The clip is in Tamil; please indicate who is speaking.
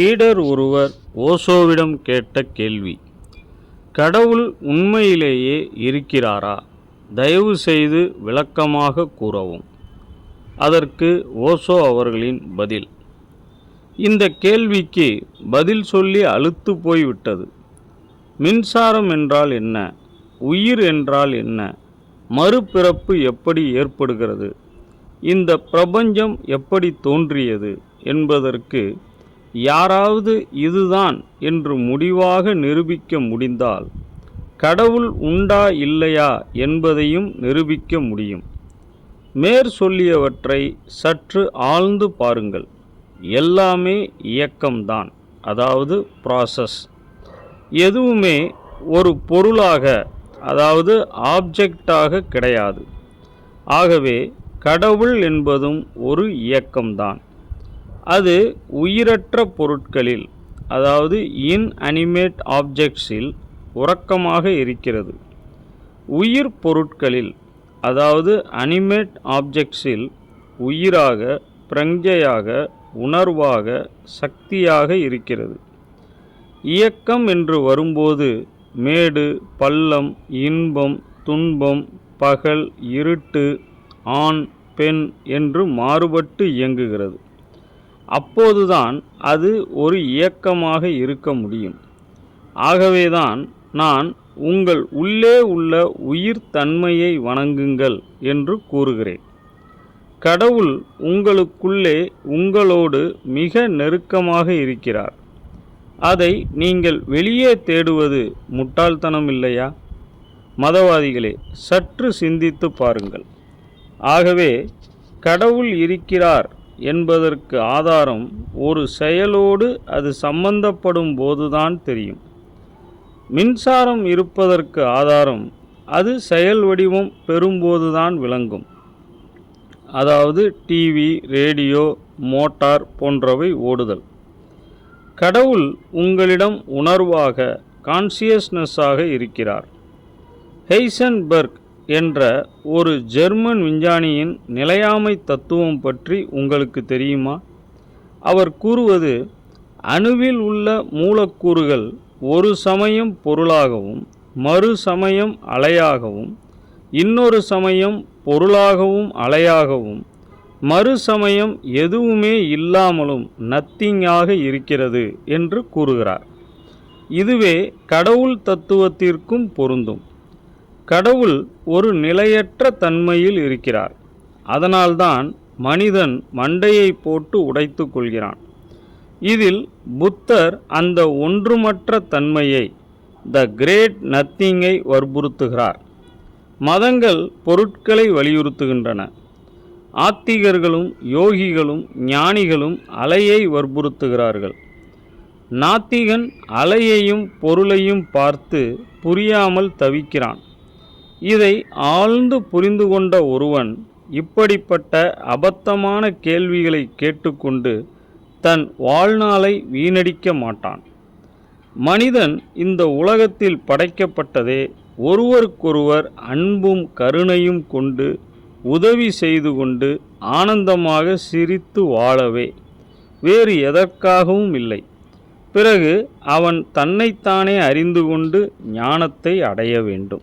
Speaker 1: சீடர் ஒருவர் ஓசோவிடம் கேட்ட கேள்வி கடவுள் உண்மையிலேயே இருக்கிறாரா? தயவு செய்து விளக்கமாக கூறவும். அதற்கு ஓசோ அவர்களின் பதில் இந்த கேள்விக்கு பதில் சொல்லி அழுத்து போய்விட்டது. மின்சாரம் என்றால் என்ன? உயிர் என்றால் என்ன? மறுபிறப்பு எப்படி ஏற்படுகிறது? இந்த பிரபஞ்சம் எப்படி தோன்றியது? என்பதற்கு யாராவது இதுதான் என்று முடிவாக நிரூபிக்க முடிந்தால் கடவுள் உண்டா இல்லையா என்பதையும் நிரூபிக்க முடியும். மேற் சொல்லியவற்றை சற்று ஆழ்ந்து பாருங்கள். எல்லாமே இயக்கம்தான் அதாவது ப்ராசஸ் எதுவுமே ஒரு பொருளாக அதாவது ஆப்ஜெக்டாக கிடையாது. ஆகவே கடவுள் என்பதும் ஒரு இயக்கம்தான். அது உயிரற்ற பொருட்களில் அதாவது இன்அனிமேட் ஆப்ஜெக்ட்ஸில் உறக்கமாக இருக்கிறது. உயிர் பொருட்களில் அதாவது அனிமேட் ஆப்ஜெக்ட்ஸில் உயிராக பிரஞ்சையாக உணர்வாக சக்தியாக இருக்கிறது. இயக்கம் என்று வரும்போது மேடு பள்ளம் இன்பம் துன்பம் பகல் இருட்டு ஆண் பெண் என்று மாறுபட்டு இயங்குகிறது. அப்போதுதான் அது ஒரு இயக்கமாக இருக்க முடியும். ஆகவேதான் நான் உங்கள் உள்ளே உள்ள உயிர் தன்மையை வணங்குங்கள் என்று கூறுகிறேன். கடவுள் உங்களுக்குள்ளே உங்களோடு மிக நெருக்கமாக இருக்கிறார். அதை நீங்கள் வெளியே தேடுவது முட்டாள்தனம் இல்லையா? மதவாதிகளே சற்று சிந்தித்து பாருங்கள். ஆகவே கடவுள் இருக்கிறார் என்பதற்கு ஆதாரம் ஒரு செயலோடு அது சம்பந்தப்படும் போதுதான் தெரியும். மின்சாரம் இருப்பதற்கு ஆதாரம் அது செயல் வடிவம் பெறும்போதுதான் விளங்கும். அதாவது டிவி ரேடியோ மோட்டார் போன்றவை ஓடுதல். கடவுள் உங்களிடம் உணர்வாக கான்சியஸ்னஸாக இருக்கிறார். ஹெய்சன்பர்க் என்ற ஒரு ஜெர்மன் விஞ்ஞானியின் நிலையாமை தத்துவம் பற்றி உங்களுக்கு தெரியுமா? அவர் கூறுவது அணுவில் உள்ள மூலக்கூறுகள் ஒரு சமயம் பொருளாகவும் மறு சமயம் அலையாகவும் இன்னொரு சமயம் பொருளாகவும் அலையாகவும் மறு சமயம் எதுவுமே இல்லாமலும் நத்திங்காக இருக்கிறது என்று கூறுகிறார். இதுவே கடவுள் தத்துவத்திற்கும் பொருந்தும். கடவுள் ஒரு நிலையற்ற தன்மையில் இருக்கிறார். அதனால்தான் மனிதன் மண்டையை போட்டு உடைத்து கொள்கிறான். இதில் புத்தர் அந்த ஒன்றுமற்ற தன்மையை த கிரேட் நத்திங்கை வற்புறுத்துகிறார். மதங்கள் பொருட்களை வலியுறுத்துகின்றன. ஆத்திகர்களும் யோகிகளும் ஞானிகளும் அலையை வற்புறுத்துகிறார்கள். நாத்திகன் அலையையும் பொருளையும் பார்த்து புரியாமல் தவிக்கிறான். இதை ஆழ்ந்து புரிந்து கொண்ட ஒருவன் இப்படிப்பட்ட அபத்தமான கேள்விகளை கேட்டுக்கொண்டு தன் வாழ்நாளை வீணடிக்க மாட்டான். மனிதன் இந்த உலகத்தில் படைக்கப்பட்டதே ஒருவருக்கொருவர் அன்பும் கருணையும் கொண்டு உதவி செய்து கொண்டு ஆனந்தமாக சிரித்து வாழவே. வேறு எதற்காகவும் இல்லை. பிறகு அவன் தன்னைத்தானே அறிந்து கொண்டு ஞானத்தை அடைய வேண்டும்.